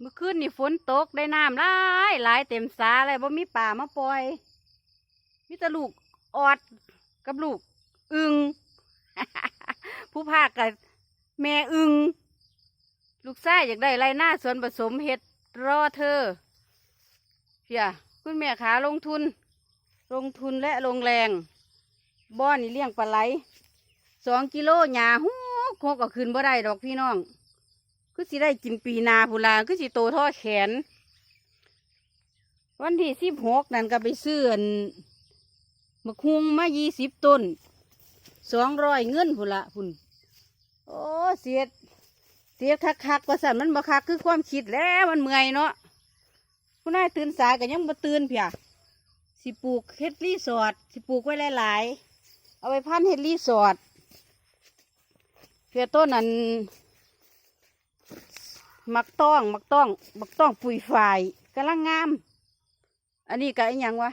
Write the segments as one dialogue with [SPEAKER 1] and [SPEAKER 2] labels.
[SPEAKER 1] เมื่อคืนนี่ฝนตกได้น้ำหลายหลายเต็มสาเลยบ่มีป่ามาปล่อยมีแต่ลูกออดกับลูกอึงผู้ภาคกับแม่อึงลูกชายอยากได้ไรหน้าสวนผสมเห็ดรอเธอเพียคุณแม่ขาลงทุน ลงทุนและลงแรง บ้อนนี่เลี้ยงปลาไหลสองกิโลหญ้าหูโคกก็ขึ้นบ่ได้ดอกพี่น้อง คือสิได้กินปีนาพูลาคือสิโตท่อแขน วันที่สิบหกนั่นก็ไปซื้อนมะคุงมายี่สิบต้นสองร้อยเงินพูละพุ่นโอ้เสียดเสียดคักคักๆว่าสันมันบ่คักคือความคิดแล้วมันเมื่อยเนาะผู้นายตื่นสายก็ยังบ่ตื่นเพียสิปลูกเฮ็ดรีสอร์ทสิปลูกไว้หลาย ๆ เอาไปพันเฮ็ดรีสอร์ทเพียต้นนั้น มักต้องมักต้องมักต้องปุ๋ยฝ่ายกำลังงาม อันนี้ก็อีหยังวะ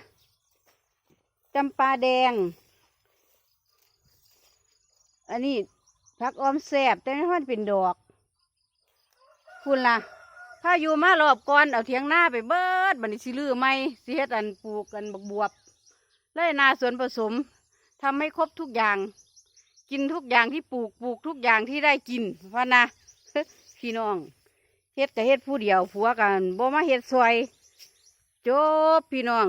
[SPEAKER 1] จำปาแดง อันนี้ผักออมแสบแต่ไม่มันเป็นดอก คุณล่ะถ้าอยู่มารอบก่อนเอาเทียงหน้าไปเบิดบัดนสิลือไม่สิเฮ็ดอันปลูกกันบักบวบเลยนาสวนผสมทำให้ครบทุกอย่าง กินทุกอย่างที่ปลูกปลูกทุกอย่างที่ได้กินพะนะพี่น้อง เฮ็ดกับเฮ็ดผู้เดียวผัวกันบ่มาเฮ็ดซอยจบพี่น้อง